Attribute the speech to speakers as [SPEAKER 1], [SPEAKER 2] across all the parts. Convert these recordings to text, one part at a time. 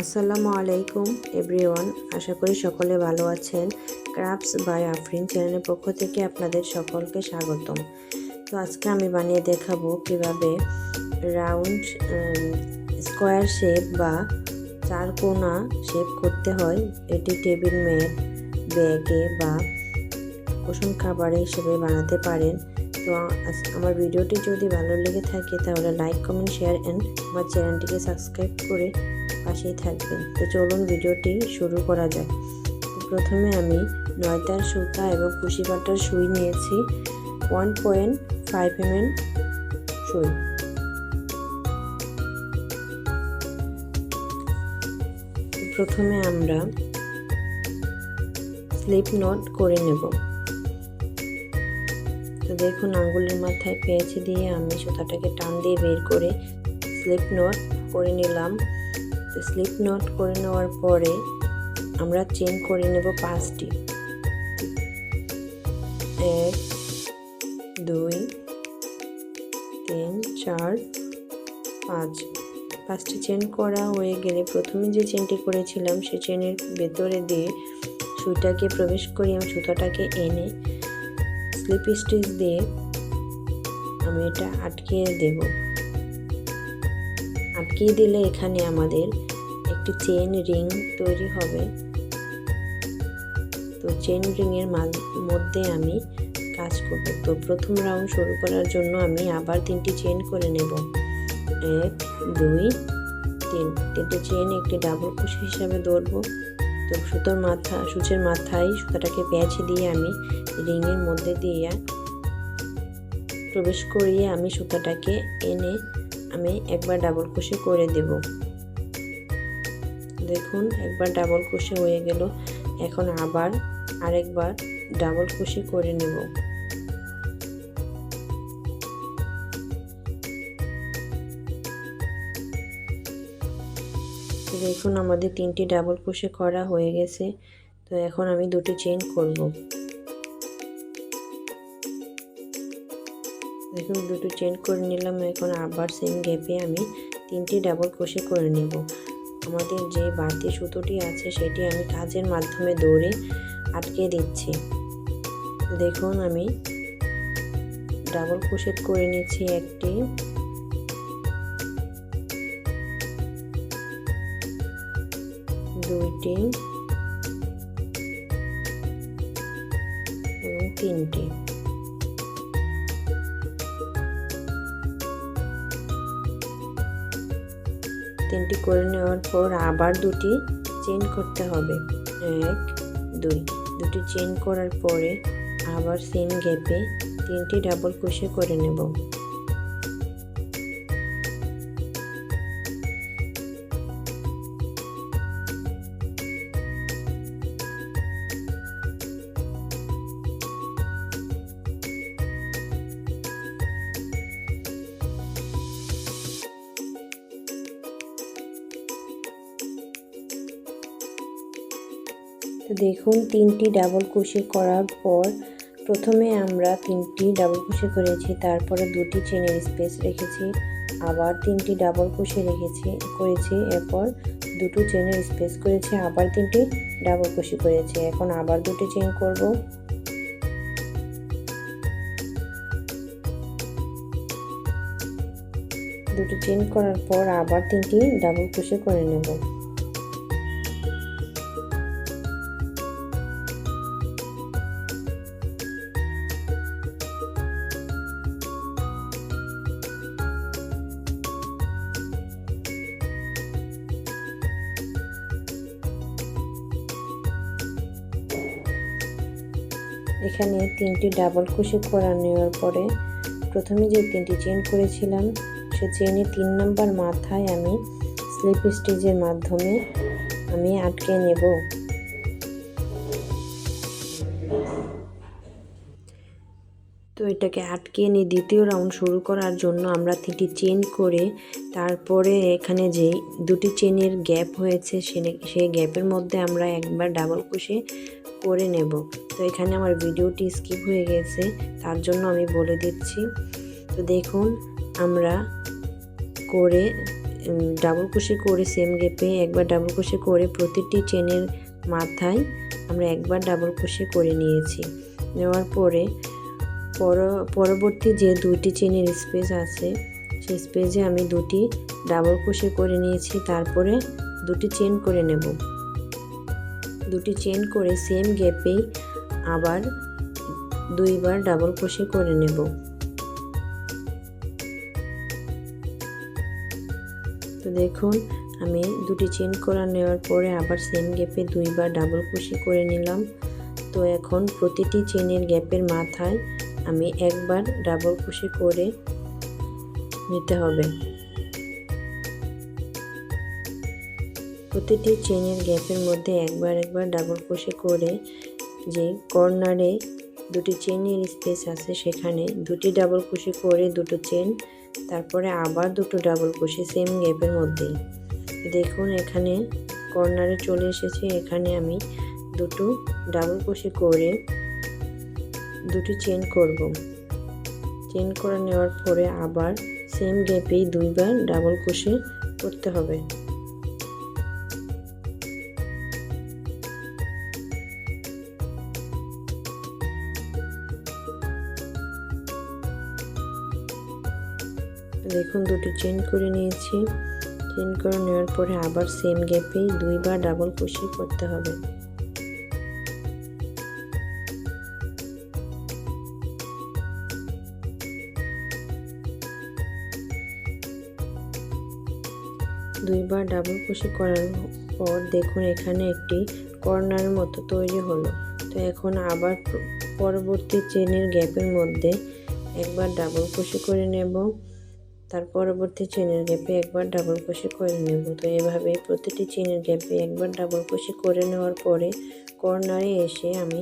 [SPEAKER 1] আসসালামু আলাইকুম এভরিওয়ান আশা করি সকলে ভালো আছেন। ক্রাফটস বাই আফরিন চ্যানেলের পক্ষ থেকে আপনাদের সকলকে স্বাগতম। তো আজকে আমি বানিয়ে দেখাবো কীভাবে রাউন্ড স্কোয়ার শেপ বা চার কোনা শেপ করতে হয়। এটি টেবিল ম্যাট ব্যাগে বা কুসুম খাবার হিসেবে বানাতে পারেন। তো আমার ভিডিওটি যদি ভালো লেগে থাকে, তাহলে লাইক কমেন্ট শেয়ার অ্যান্ড আমার চ্যানেলটিকে সাবস্ক্রাইব করে পাশেই থাকবেন। তো চলুন ভিডিওটি শুরু করা যাক। প্রথমে আমি নয়তার সুতা এবং কুশি কাটার সুই নিয়েছি। ওয়ান পয়েন্ট ফাইভ এম সুই। প্রথমে আমরা স্লিপ নট করে নেব। তো দেখুন, আঙ্গুলের মাথায় পেঁচে দিয়ে আমি সুতাটাকে টান দিয়ে বের করে স্লিপ নট করে নিলাম। তো স্লিপ নট করে নেওয়ার পরে আমরা চেন করে নেব পাঁচটি। এক, দুই, তিন, চার, পাঁচ। পাঁচটি চেন করা হয়ে গেলে প্রথমে যে চেনটি করেছিলাম, সে চেনের ভেতরে দিয়ে সুইটাকে প্রবেশ করি আমি সুতাটাকে এনে স্লিপ স্টিচ দিয়ে আমি এটা আটকিয়ে দেব। আটকিয়ে দিলে এখানে আমাদের একটি চেন রিং তৈরি হবে। তো চেন রিংয়ের মধ্যে আমি কাজ করব। তো প্রথম রাউন্ড শুরু করার জন্য আমি আবার তিনটি চেন করে নেব। এক, দুই, তিন। তিনটে চেন একটি ডাবল কুশি হিসাবে ধরবো। তো সুতোর মাথা, সূচের মাথায় সুতাটাকে পেঁচে দিয়ে আমি রিংয়ের মধ্যে দিয়ে প্রবেশ করিয়ে আমি সুতাটাকে এনে আমি একবার ডাবল কুশি করে দেব। দেখুন, একবার ডাবল কুশি হয়ে গেল। এখন আবার আরেকবার ডাবল কুশি করে নেব। দেখুন, আমাদের তিনটি ডাবল কুশি করা হয়ে গেছে। তো এখন আমি দুটি চেন করব। দেখুন, দুটো চেন করে নিলাম। এখন আবার সেম গ্যাপে আমি তিনটি ডাবল ক্রোশে করে নেব। আমাদের যে বাড়তি সুতোটি আছে, সেটি আমি কাজের মাধ্যমে দৌড়ে আটকে দিচ্ছি। দেখুন, আমি ডাবল ক্রোশেট করে নিচ্ছি একটি। এবং তিনটি। তিনটি করে নেওয়ার পর আবার দুটি চেন করতে হবে। এক, দুই। দুটি চেন করার পরে আবার সেম গ্যাপে তিনটি ডাবল ক্রোশে করে নেব। দেখুন, তিনটি ডাবল কুশি করার পর প্রথমে আমরা তিনটি ডাবল কুশি করেছি, তারপরে দুটি চেনের স্পেস রেখেছি, আবার তিনটি ডাবল কুশি রেখেছি, করেছি, এরপর দুটো চেনের স্পেস করেছি, আবার তিনটি ডাবল কুশি করেছি, এখন আবার দুটি চেন করব। দুটো চেন করার পর আবার তিনটি ডাবল কুশি করে নেব। এখানে তিনটি ডাবল কুশি করা নেওয়ার পরে প্রথমে যে তিনটি চেন করেছিলাম, সে চেনে তিন নম্বর মাথায় আমি স্লিপ স্টিচের মাধ্যমে আমি আটকে নেব। এটাকে আটকে নিয়ে দ্বিতীয় রাউন্ড শুরু করার জন্য আমরা তিনটি চেন করে তারপরে এখানে যে দুটি চেনের গ্যাপ হয়েছে সেই গ্যাপের মধ্যে আমরা একবার ডাবল কুশি করে নেব। তো এখানে আমার ভিডিওটি স্কিপ হয়ে গেছে, তার জন্য আমি বলে দিচ্ছি। তো দেখুন, আমরা করে ডাবল কুশি করে সেম গেপে একবার ডাবল কুশি করে প্রতিটি চেনের মাথায় আমরা একবার ডাবল কুশি করে নিয়েছি। নেওয়ার পরে পরবর্তী যে দুটি চেনের স্পেস আছে, সেই স্পেসে আমি দুটি ডাবল কুশি করে নিয়েছি, তারপরে দুটি চেন করে নেব। দুটি চেন করে সেম গ্যাপেই আবার দুইবার ডাবল কুশি করে নেব। তো দেখুন, আমি দুটি চেন করা নেওয়ার পরে আবার সেম গ্যাপে দুইবার ডাবল কুশি করে নিলাম। তো এখন প্রতিটি চেনের গ্যাপের মাথায় আমি একবার ডাবল কুশি করে নিতে হবে। প্রতিটি চেনের গ্যাপের মধ্যে একবার একবার ডাবল কুশি করে যে কর্নারে দুটি চেনের স্পেস আছে সেখানে দুটি ডাবল কুশি করে দুটো চেন তারপরে আবার দুটো ডাবল কুশি সেম গ্যাপের মধ্যেই। দেখুন এখানে কর্নারে চলে এসেছে, এখানে আমি দুটো ডাবল কুশি করে দুটি চেন করব। চেন করে নেওয়ার পরে আবার সেম গ্যাপেই দুইবার ডাবল কুশি করতে হবে। দেখুন দুটি চেন করে নিয়েছি। চেন করে নেওয়ার পরে আবার সেম গ্যাপেই দুইবার ডাবল কুশি করতে হবে। দুইবার ডাবল কুশি করার পর দেখুন এখানে একটি কর্নার মতো তৈরি হলো। তো এখন আবার পরবর্তী চেনের গ্যাপের মধ্যে একবার ডাবল কুশি করে নেব। তার পরবর্তী চেনের গ্যাপে একবার ডাবল কুশি করে নেব। তো এভাবে প্রতিটি চেনের গ্যাপে একবার ডাবল কুশি করে নেওয়ার পরে কর্নারে এসে আমি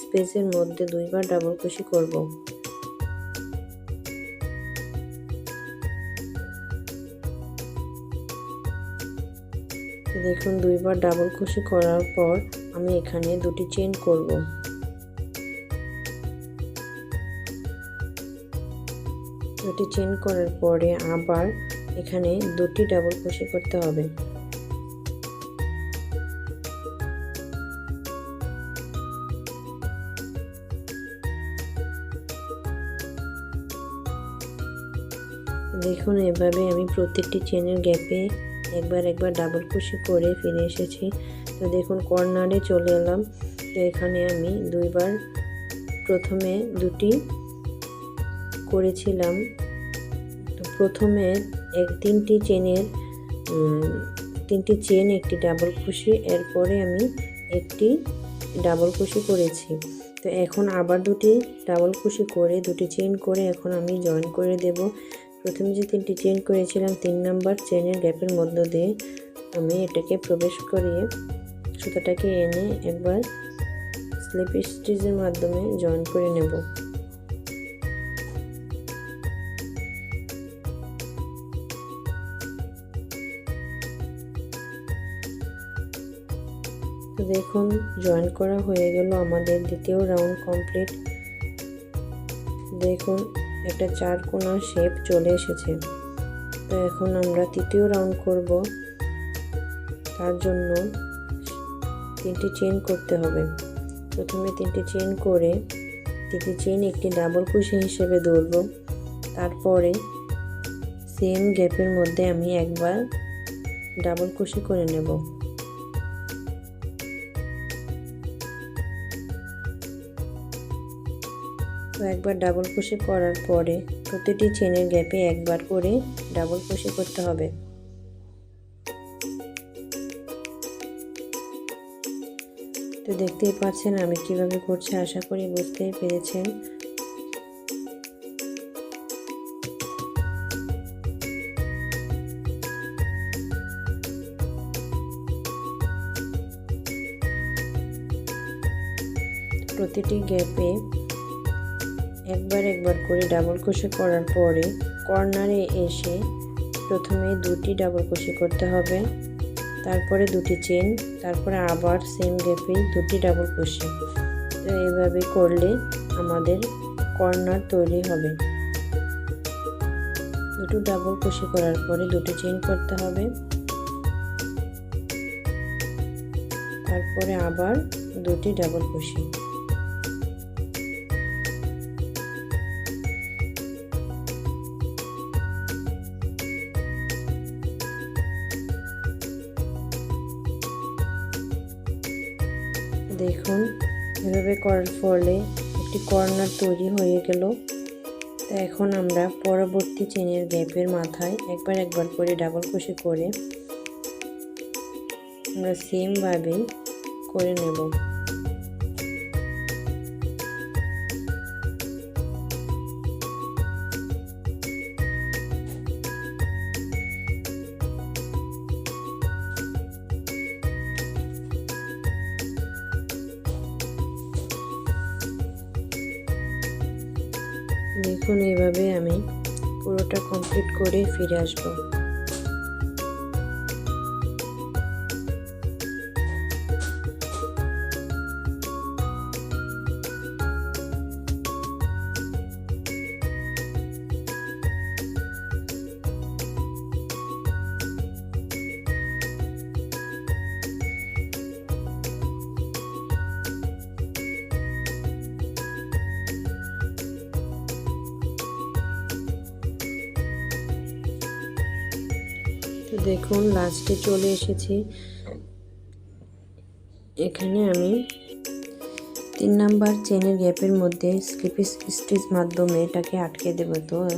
[SPEAKER 1] স্পেসের মধ্যে দুইবার ডাবল কুশি করব। দেখুন, দুইবার ডাবল কুশি করার পর আমি এখানে দুটি চেন করব। দুটি চেন করার পরে আবার এখানে দুটি ডাবল কুশি করতে হবে। দেখুন, এভাবে আমি প্রত্যেকটি চেনের গ্যাপে একবার একবার ডাবল কুশি করে ফিরে এসেছি। তো দেখুন কর্নারে চলে এলাম। তো এখানে আমি দুইবার প্রথমে দুটি করেছিলাম। তো প্রথমে এক, তিনটি চেনের তিনটি চেন একটি ডাবল কুশি এরপরে আমি একটি ডাবল কুশি করেছি। তো এখন আবার দুটি ডাবল কুশি করে, দুটি চেন করে এখন আমি জয়েন করে দেব। প্রথমে যে তিনটি চেন করেছিলাম, তিন নাম্বার চেনের গ্যাপের মধ্য দিয়ে আমি এটাকে প্রবেশ করিয়ে সুতাটাকে এনে একবার স্লিপ স্টিচের মাধ্যমে জয়েন করে নেব। দেখুন জয়েন করা হয়ে গেল আমাদের দ্বিতীয় রাউন্ড কমপ্লিট দেখুন একটা চার কোনা শেপ চলে এসেছে। তো এখন আমরা তৃতীয় রাউন্ড করব। তার জন্য তিনটি চেন করতে হবে। প্রথমে তিনটি চেন করে তিনটি চেন একটি ডাবল কুশি হিসেবে ধরব। তারপরে সেম গ্যাপের মধ্যে আমি একবার ডাবল কুশি করে নেব। একবার ডাবল কুশি করার পরে প্রতিটি চেনের গ্যাপে একবার করে ডাবল কুশি করতে হবে। তো দেখতেই পাচ্ছেন আমি কীভাবে করছি, আশা করি বুঝতেই পেরেছেন। প্রতিটি গ্যাপে একবার একবার করে ডাবল কুশি করার পরে কর্নারে এসে প্রথমে দুটি ডাবল কুশি করতে হবে, তারপরে দুটি চেন তারপরে আবার সেম গ্যাপে দুটি ডাবল কুশি তো এইভাবে করলে আমাদের কর্নার তৈরি হবে। দুটো ডাবল কুশি করার পরে দুটো চেন করতে হবে। তারপরে আবার দুটি ডাবল কুশি দেখুন, এভাবে করার ফলে একটি কর্নার তৈরি হয়ে গেল। তো এখন আমরা পরবর্তী চেনের গ্যাপের মাথায় একবার একবার করে ডাবল কষে করে আমরা সেমভাবেই করে নেব। দেখুন এইভাবে আমি পুরোটা কমপ্লিট করে ফিরে আসব। দেখুন লাস্টে চলে এসেছি। এখানে আমি তিন নাম্বার চেনের গ্যাপের মধ্যে স্লিপ স্টিচ মাধ্যমে এটাকে আটকে দেব। তো,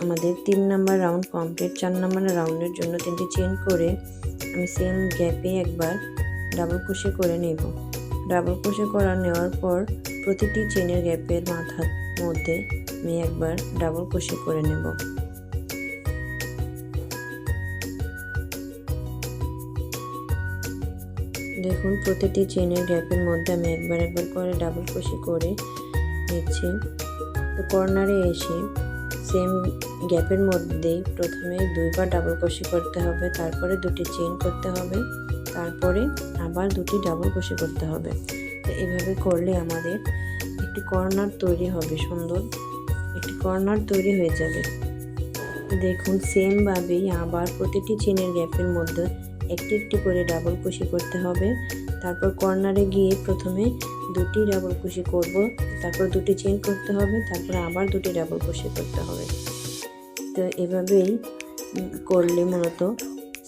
[SPEAKER 1] আমাদের তিন নাম্বার রাউন্ড কমপ্লিট চার নাম্বার রাউন্ডের জন্য তিনটি চেন করে আমি সেম গ্যাপে একবার ডাবল কুশি করে নেব। ডাবল কুশি করা নেওয়ার পর প্রতিটি চেনের গ্যাপের মাথার মধ্যে আমি একবার ডাবল কুশি করে নেব। দেখুন, প্রতিটি চেনের গ্যাপের মধ্যে আমি একবার একবার করে ডাবল কুশি করে নিচ্ছি। তো কর্নারে এসে সেম গ্যাপের মধ্যেই প্রথমে দুইবার ডাবল কুশি করতে হবে, তারপরে দুটি চেন করতে হবে, তারপরে আবার দুটি ডাবল কুশি করতে হবে। তো এভাবে করলে আমাদের একটি কর্নার তৈরি হবে সুন্দর, একটি কর্নার তৈরি হয়ে যাবে। দেখুন সেমভাবেই আবার প্রতিটি চেনের গ্যাপের মধ্যে একটি একটি করে ডাবল কুশি করতে হবে। তারপর কর্নারে গিয়ে প্রথমে দুটি ডাবল কুশি করব। তারপর দুটি চেন করতে হবে, তারপর আবার দুটি ডাবল কুশি করতে হবে। তো এভাবেই করলে মূলত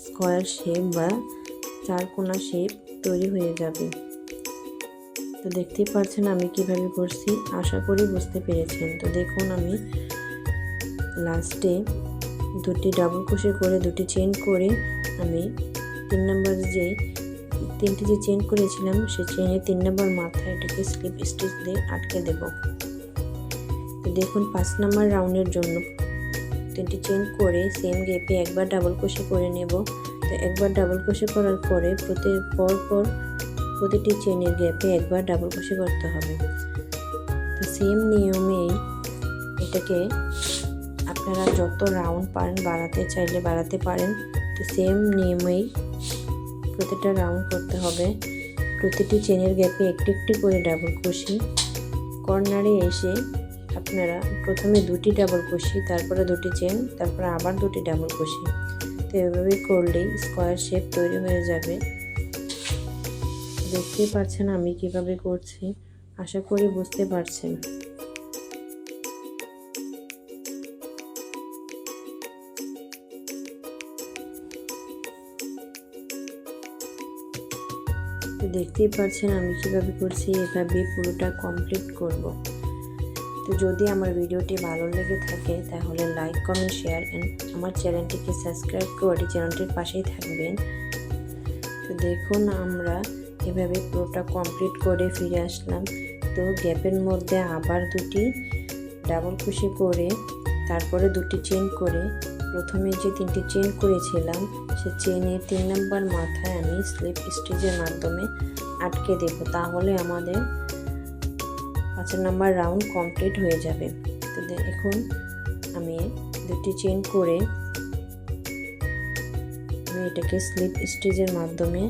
[SPEAKER 1] স্কোয়ার শেপ বা চারকোনা শেপ তৈরি হয়ে যাবে। তো দেখতেই পাচ্ছেন আমি কীভাবে করছি, আশা করি বুঝতে পেরেছেন। তো দেখুন আমি লাস্টে দুটি ডাবল কুশি করে, দুটি চেন করে আমি তিন নম্বর যে, তিনটি যে চেন করেছিলাম সে চেনে তিন নম্বর মাথায় এটাকে স্লিপ স্টিচ দিয়ে আটকে দেব। তো দেখুন, পাঁচ নম্বর রাউন্ডের জন্য তিনটি চেন করে সেম গেপে একবার ডাবল কুশি করে নেব। তো একবার ডাবল কুশি করার পরে প্রতি, পর পর প্রতিটি চেনের গ্যাপে একবার ডাবল কুশি করতে হবে। তো সেম নিয়মেই এটাকে আপনারা যত রাউন্ড পারেন, বাড়াতে চাইলে বাড়াতে পারেন। তো সেম নিয়মেই প্রতিটা রাউন্ড করতে হবে। প্রতিটি চেনের গ্যাপে একটি একটি করে ডাবল কুশি কর্নারে এসে আপনারা প্রথমে দুটি ডাবল কুশি তারপরে দুটি চেন তারপরে আবার দুটি ডাবল কুশি তো এভাবেই করলেই স্কোয়ার শেপ তৈরি হয়ে যাবে। দেখতেই পাচ্ছেন আমি কীভাবে করছি। আশা করি বুঝতে পারছেন। তো দেখতেই পাচ্ছেন আমি কীভাবে করছি, এভাবে পুরোটা কমপ্লিট করব। তো যদি আমার ভিডিওটি ভালো লেগে থাকে, তাহলে লাইক কমেন্ট শেয়ার অ্যান্ড আমার চ্যানেলটিকে সাবস্ক্রাইব করে চ্যানেলটির পাশেই থাকবেন। তো দেখুন আমরা এভাবে পুরোটা কমপ্লিট করে ফিরে আসলাম। তো গ্যাপের মধ্যে আবার দুটি ডাবল কুশি করে, তারপরে দুটি চেন করে প্রথমে যে তিনটি চেন করেছিলাম, সে চেনের তিন নম্বর মাথায় আমি স্লিপ স্টিচের মাধ্যমে আটকে দেব। তাহলে আমাদের পাঁচ নম্বর রাউন্ড কমপ্লিট হয়ে যাবে। তো এখন আমি দুটি চেন করে আমি এটাকে স্লিপ স্টিচের মাধ্যমে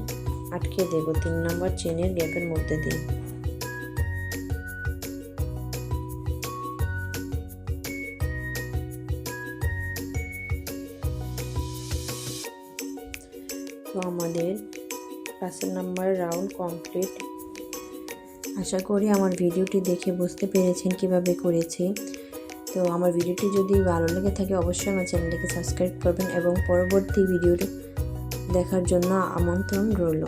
[SPEAKER 1] আটকে দেব। তিন নম্বর চেনের গ্যাপের মধ্যে দিয়ে। আমাদের পাঁচের নাম্বার রাউন্ড কমপ্লিট আশা করি আমার ভিডিওটি দেখে বুঝতে পেরেছেন কীভাবে করেছি। তো আমার ভিডিওটি যদি ভালো লেগে থাকে, অবশ্যই আমার চ্যানেলটিকে সাবস্ক্রাইব করবেন এবং পরবর্তী ভিডিওটি দেখার জন্য আমন্ত্রণ রইল।